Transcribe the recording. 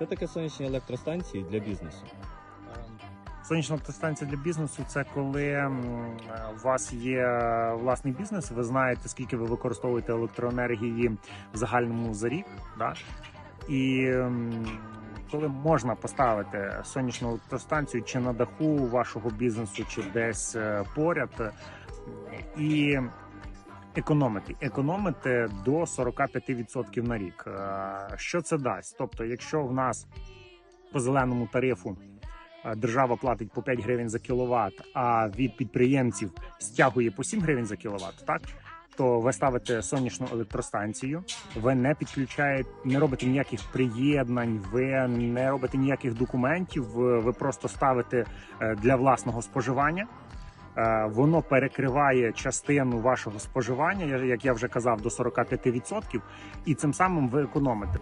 Що таке сонячні електростанції для бізнесу? Сонячна автостанція для бізнесу це коли у вас є власний бізнес, ви знаєте, скільки ви використовуєте електроенергії в загальному за рік. Да? І коли можна поставити сонячну електростанцію чи на даху вашого бізнесу, чи десь е, поряд, і економити. Економити до 45% на рік. Е, Що це дасть? Тобто, якщо в нас по зеленому тарифу е, держава платить по 5 гривень за кіловат, а від підприємців стягує по 7 гривень за кіловат, так? То ви ставите сонячну електростанцію, ви не підключаєте, не робите ніяких приєднань, ви не робите ніяких документів, ви просто ставите е, для власного споживання. Е, Воно перекриває частину вашого споживання, як я вже казав, до 45%, і цим самим ви економите.